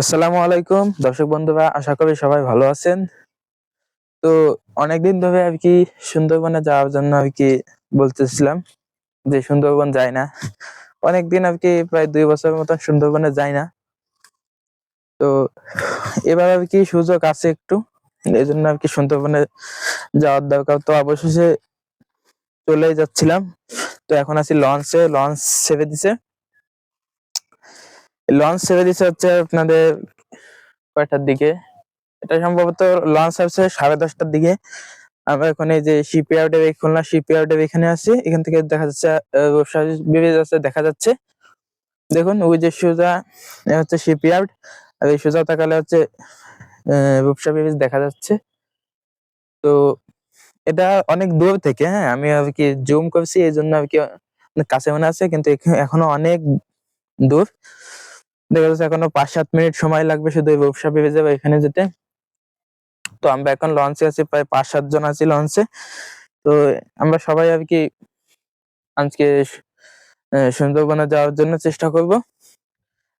আসসালামু আলাইকুম। দর্শক বন্ধুরা, আশা করি সবাই ভালো আছেন। তো অনেকদিন ধরে আর কি সুন্দরবনে যাওয়ার জন্য আর কি বলতেছিলাম যে সুন্দরবন যায় না। অনেকদিন আর কি প্রায় দুই বছরের মতন সুন্দরবনে যায় না। তো এবার আর কি সুযোগ আছে একটু। এই জন্য আর কি সুন্দরবনে যাওয়ার দরকার তো অবশেষে চলে যাচ্ছিলাম। তো এখন আছি লঞ্চে, লঞ্চ ছেড়ে দিছে। লঞ্চ ছেড়ে দিচ্ছে হচ্ছে আপনাদের কয়টার দিকে? এটা সম্ভবত লঞ্চ আসছে সাড়ে দশটার দিকে। আমরা এখন এই যে শিপইয়ার্ডের এই খুলনা শিপইয়ার্ডের এখানে আছি। এখান থেকে দেখা যাচ্ছে বিবেজ আছে দেখা যাচ্ছে। দেখুন, ওই যে সোজা হচ্ছে শিপইয়ার্ড আর এই সোজা তাকালে হচ্ছে রূপসা বিবেজ দেখা যাচ্ছে। তো এটা অনেক দূর থেকে হ্যাঁ আমি আর কি জুম করছি, এই জন্য আর কি, কাছে মনে আছে, কিন্তু এখ- এখনও অনেক দূর। দেখা যাচ্ছে এখনও পাঁচ সাত মিনিট সময় লাগবে শুধু এই রূপসা বিবেজ এখানে যেতে। তো আমরা এখন লঞ্চে আছি, প্রায় পাঁচ সাত জন আছি লঞ্চে তো আমরা সবাই আর কি আজকে সুন্দরবনে যাওয়ার জন্য চেষ্টা করব।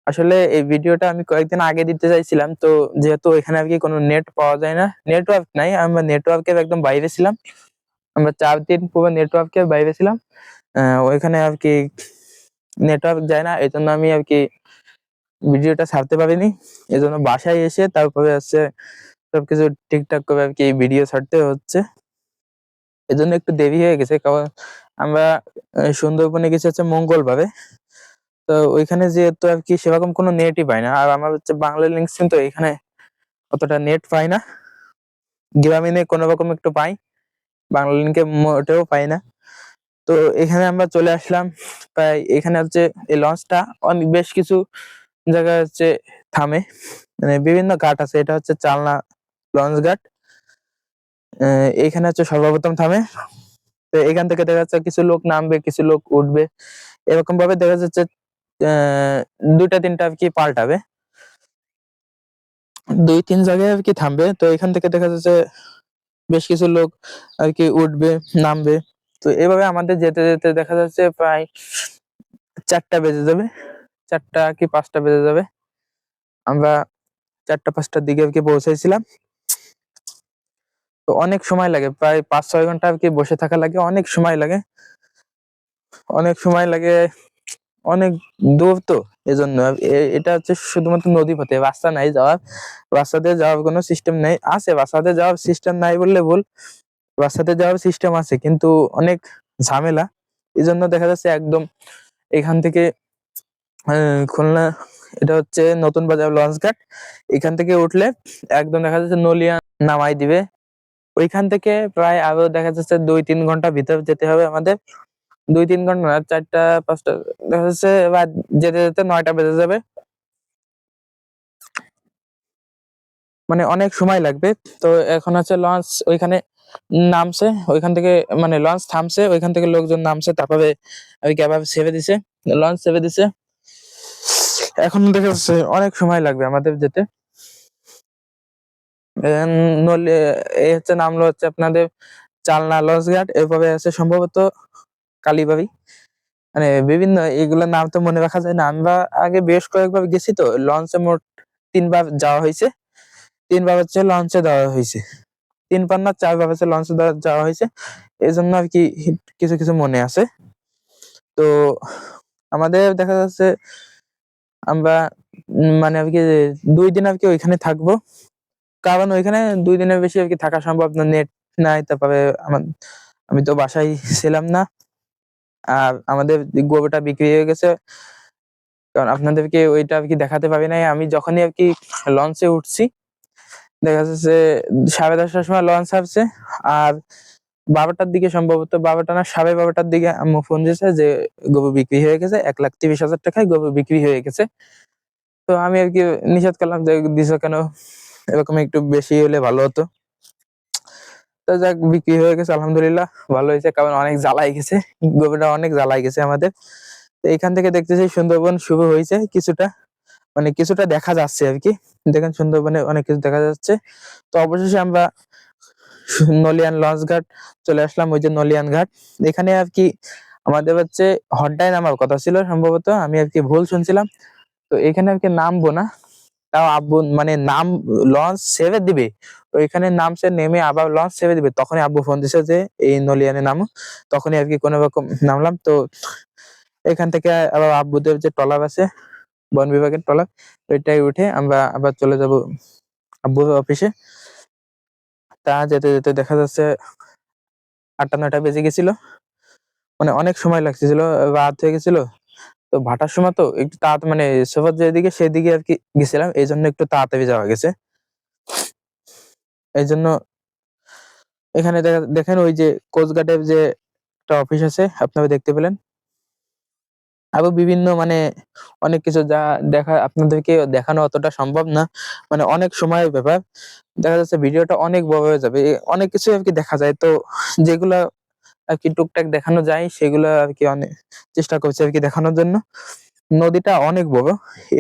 আসলে এই ভিডিওটা আমি কয়েকদিন আগে দিতে চাইছিলাম, তো যেহেতু এখানে আর কি কোনো নেট পাওয়া যায় না নেটওয়ার্ক নাই, আমরা নেটওয়ার্কের একদম বাইরে ছিলাম। আমরা চার দিন পুরো নেটওয়ার্কের বাইরে ছিলাম। ওইখানে আর কি নেটওয়ার্ক যায় না এই জন্য আমি আর কি ভিডিওটা ছাড়তে পারিনি এই জন্য বাসায় এসে তারপরে হচ্ছে সবকিছু ঠিকঠাক করে আর কি ভিডিও ছাড়তে হচ্ছে। এজন্য একটু দেরি হয়ে গেছে, কারণ আমরা সুন্দরবনে গেছি হচ্ছে মঙ্গলবারে। তো ওইখানে যেহেতু আর কি সেরকম কোনো নেটই পাই না, আর আমার হচ্ছে বাংলা লিঙ্ক সিম তো এখানে অতটা নেট পাই না। গ্রামীণে কোনো রকম একটু পাই, বাংলা লিঙ্কে মোটেও পাই না। তো এখানে আমরা চলে আসলাম, প্রায় এখানে হচ্ছে এই লঞ্চটা অনেক বেশ কিছু জায়গায় হচ্ছে থামে। মানে বিভিন্ন ঘাট আছে এটা হচ্ছে চালনা লঞ্চ ঘাট। আহ, এইখানে হচ্ছে সর্বপ্রথম থামে। তো এখান থেকে দেখা যাচ্ছে কিছু লোক নামবে কিছু লোক উঠবে। এরকম ভাবে দেখা যাচ্ছে দুইটা তিনটা কি পাল্টাবে। দুই তিন জায়গায় আর কি থামবে। তো এখান থেকে দেখা যাচ্ছে বেশ কিছু লোক আর কি উঠবে নামবে। তো এভাবে আমাদের যেতে যেতে দেখা যাচ্ছে প্রায় চারটা বেজে যাবে। চারটা কি পাঁচটা বেজে যাবে। আমরা চারটা পাঁচটার দিকে আর কি পৌঁছেছিলাম তো অনেক সময় লাগে, প্রায় পাঁচ ছয় ঘণ্টা আর কি বসে থাকা লাগে, অনেক সময় লাগে। অনেক সময় লাগে, অনেক দূর তো এজন্য। এটা হচ্ছে শুধুমাত্র নদী পথে, রাস্তা নাই যাওয়ার। রাস্তাতে যাওয়ার কোনো সিস্টেম নেই, আছে, রাস্তাতে যাওয়ার সিস্টেম নাই বললে ভুল। রাস্তাতে যাওয়ার সিস্টেম আছে, কিন্তু অনেক ঝামেলা। এই জন্য দেখা যাচ্ছে একদম এখান থেকে খুলনা, এটা হচ্ছে নতুন বাজার, লঞ্চ ঘাট। এখান থেকে উঠলে একদম দেখা যাচ্ছে নলিয়া নামাই দিবে। ওইখান থেকে প্রায় আরও দেখা যাচ্ছে দুই তিন ঘণ্টা ভিতর যেতে হবে আমাদের। দুই তিন ঘণ্টা না, চারটা, পাঁচটা, দেখা যাচ্ছে এবার যেতে যেতে নয়টা বেজে যাবে। মানে অনেক সময় লাগবে। তো এখন হচ্ছে লঞ্চ ওইখানে নামছে, ওইখান থেকে মানে লঞ্চ থামছে, ওইখান থেকে লোকজন নামছে, তারপরে ওই কি আবার ছেড়ে দিছে, লঞ্চ ছেড়ে দিছে। এখন দেখা যাচ্ছে অনেক সময় লাগবে আমাদের যেতে। নলে এই হচ্ছে নামলো হচ্ছে আপনাদের চালনা লঞ্চ ঘাট। এরপরে আছে সম্ভবত কালীবাড়ি। মানে বিভিন্ন এগুলোর নাম তো মনে রাখা যায় না। আমরা আগে বেশ কয়েকবার গেছি তো, লঞ্চে মোট তিনবার যাওয়া হয়েছে। তিনবার হচ্ছে লঞ্চে দেওয়া হয়েছে। তিনবার না চারবার হচ্ছে লঞ্চে যাওয়া হয়েছে। এই জন্য আর কি কিছু কিছু মনে আছে। তো আমাদের দেখা যাচ্ছে আমরা মানে আর কি, দুই দিন আর কি ওইখানে থাকব। কারণ ওইখানে দুই দিনের বেশি আর কি থাকা সম্ভব না, নেট নাই, তারপরে আমার, আমি তো বাসায় ছিলাম না। আর আমাদের গরুটা বিক্রি হয়ে গেছে। কারণ আপনাদেরকে ওইটা আর কি দেখাতে পারি নাই। আমি যখনই আর কি লঞ্চে উঠছি, দেখা যাচ্ছে সাড়ে দশটার সময় লঞ্চ আসছে। আর বারোটার দিকে সম্ভবত বারোটা না সাড়ে বারোটার দিকে আম্মু ফোন দিয়েছে যে গরু বিক্রি হয়ে গেছে, এক লাখ তিরিশ হাজার টাকায় গরু বিক্রি হয়ে গেছে। তো আমি আর কি নিষেধ করলাম যে দিছো কেন? এরকম একটু বেশি হলে ভালো হতো। তো যাক, বিক্রি হয়ে গেছে, আলহামদুলিল্লাহ, ভালো হয়েছে, কারণ অনেক জ্বালাই গেছে। গরুটা অনেক জ্বালাই গেছে আমাদের। তো এখান থেকে দেখতেছি সুন্দরবন শুরু হয়েছে কিছুটা মানে কিছুটা দেখা যাচ্ছে আর কি। দেখেন সুন্দরবনে অনেক কিছু দেখা যাচ্ছে। তো অবশেষে আমরা নলিয়ান লঞ্চ ঘাট, চলে আসলাম ওই যে নলিয়ান ঘাট। এখানে আর কি আমাদের হচ্ছে হড্ডায় নামার কথা ছিল সম্ভবত, আমি আর কি ভুল শুনছিলাম। তো এখানে আর কি নামবো না, তাও আব্বু মানে নাম লঞ্চ সেভে দিবে। ওইখানে নাম সে নেমে আবার লঞ্চ সেভে দিবে। তখনই আব্বু ফোন দিছে যে, এই নলিয়ানে নামো। তখনই আর কি কোনো রকম নামলাম। তো এখান থেকে আবার আব্বুদের যে টলার আছে, বন বিভাগের টলার ওইটাই উঠে আমরা আবার চলে যাব আব্বুর অফিসে তা যেতে যেতে দেখা যাচ্ছে আটটা, নয়টা বেজে গেছিল। মানে অনেক সময় লাগতেছিল, রাত হয়ে গেছিল। তো ভাটার সময় তো একটু তাড়াতাড়ি মানে সোফার যেদিকে সেদিকে আর কি গেছিলাম এই জন্য একটু তাড়াতাড়ি যাওয়া গেছে। এই জন্য এখানে দেখা- দেখেন ওই যে কোস্টগার্ডের যে একটা অফিস আছে, আপনারা দেখতে পেলেন। আরও বিভিন্ন মানে অনেক কিছু যা দেখা আপনাদেরকে দেখানো অতটা সম্ভব না। মানে অনেক সময়ের ব্যাপার। দেখা যাচ্ছে ভিডিওটা অনেক বড় হয়ে যাবে। অনেক কিছু আর কি দেখা যায়। তো যেগুলা আর কি টুকটাক দেখানো যায়, সেগুলো আর কি অনেক চেষ্টা করছি আর কি দেখানোর জন্য। নদীটা অনেক বড়।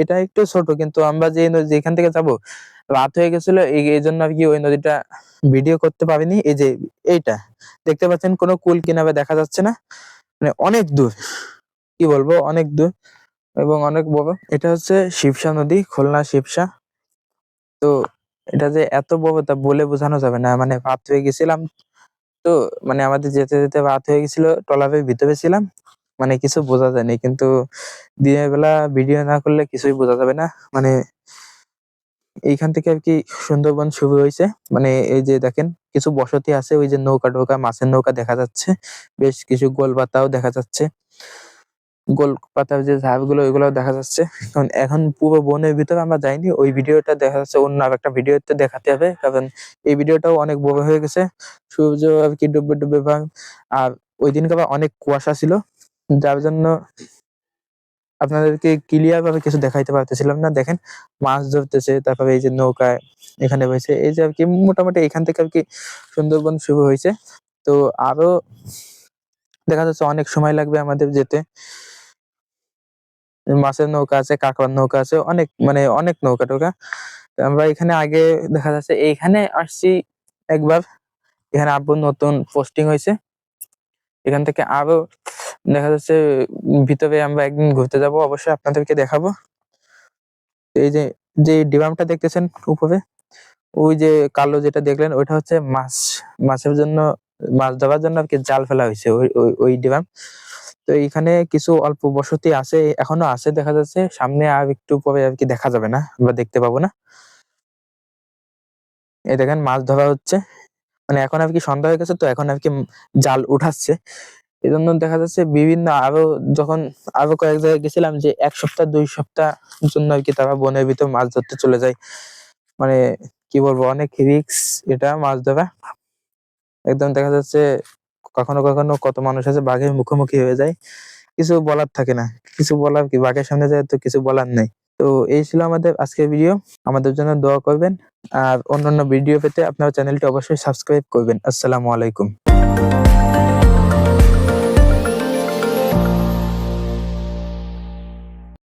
এটা একটু ছোট, কিন্তু আমরা যে যেখান থেকে যাব, রাত হয়ে গেছিল। এই জন্য আর কি ওই নদীটা ভিডিও করতে পারিনি। এই যে এইটা, দেখতে পাচ্ছেন কোনো কুল কিনারে দেখা যাচ্ছে না। মানে অনেক দূর। কি বলব, অনেক দূর এবং অনেক বড়। এটা হচ্ছে শিবসা নদী, খুলনা শিবসা। তো এটা যে এত বড় তা বলে বোঝানো যাবে না। মানে রাত হয়ে গেছিলাম তো মানে আমাদের যেতে যেতে রাত হয়ে গেছিল, ট্রলারের ভিতরে ছিলাম। মানে কিছু বোঝা যায়নি, কিন্তু দিনের বেলা ভিডিও না করলে কিছুই বোঝা যাবে না। মানে এইখান থেকে আর কি সুন্দরবন শুরু হয়েছে। মানে এই যে দেখেন, কিছু বসতি আছে, ওই যে নৌকা টোকা মাছের নৌকা দেখা যাচ্ছে। বেশ কিছু গোল পাতাও দেখা যাচ্ছে। গোল পাতার যে ঝাপগুলো, ওইগুলো দেখা যাচ্ছে। কারণ এখন পুরো বনের ভিতরে আমরা যাইনি, ওই ভিডিওটা দেখা যাচ্ছে, অন্য আর একটা ভিডিওতে দেখাতে হবে। কারণ এই ভিডিওটাও অনেক বড় হয়ে গেছে। সূর্য আর কি ডুববে ডুববে ভাগ আর ওই দিনকে আবার অনেক কুয়াশা ছিল। যার জন্য আপনাদেরকে ক্লিয়ার ভাবে কিছু দেখাইতে পারতেছিলাম না। দেখেন, মাছ ধরতেছে, তারপরে এই যে নৌকায় এখানে হয়েছে এই যে আর কি মোটামুটি এখান থেকে আর কি সুন্দরবন শুরু হয়েছে তো আরও দেখা যাচ্ছে অনেক সময় লাগবে আমাদের যেতে। মাছের নৌকা আছে, কাঁকড়ার নৌকা আছে, অনেক মানে অনেক নৌকা টোকা। আমরা এখানে আগে দেখা যাচ্ছে এইখানে আসছি একবার। এখানে আব্বুর নতুন পোস্টিং হয়েছে। এখান থেকে আরও দেখা যাচ্ছে ভিতরে আমরা একদিন ঘুরতে যাব, অবশ্যই আপনাদেরকে দেখাবো। এই যে যে ডিবামটা দেখতেছেন উপরে, ওই যে কালো যেটা দেখলেন, ওইটা হচ্ছে মাছ। মাছের জন্য, মাছ ধরার জন্য আর কি জাল ফেলা হয়েছে ওই ওই ওই ডিবাম তো এইখানে কিছু অল্প বসতি আছে, এখনও আছে দেখা যাচ্ছে। সামনে আর একটু পরে আর কি দেখা যাবে না, আমরা দেখতে পাবো না। এই দেখেন মাছ ধরা হচ্ছে। মানে এখন আর কি সন্ধ্যা হয়ে গেছে তো এখন আর কি জাল উঠাচ্ছে। এই জন্য দেখা যাচ্ছে বিভিন্ন আরও যখন আরও কয়েক জায়গায় গেছিলাম যে এক সপ্তাহ, দুই সপ্তাহ জন্য আর কি তারা বনের ভিতর মাছ ধরতে চলে যায়। মানে কি বলব, অনেক রিস্ক এটা মাছ ধরা। একদম দেখা যাচ্ছে কখনো কখনো কত মানুষ আছে বাঘের মুখোমুখি হয়ে যায়। কিছু বলার থাকে না। কিছু বলার কি বাঘের সামনে যায় তো কিছু বলার নেই। তো এই ছিল আমাদের আজকের ভিডিও আমাদের জন্য দোয়া করবেন। আর অন্যান্য ভিডিও পেতে আপনার চ্যানেলটি অবশ্যই সাবস্ক্রাইব করবেন। আসসালামু আলাইকুম।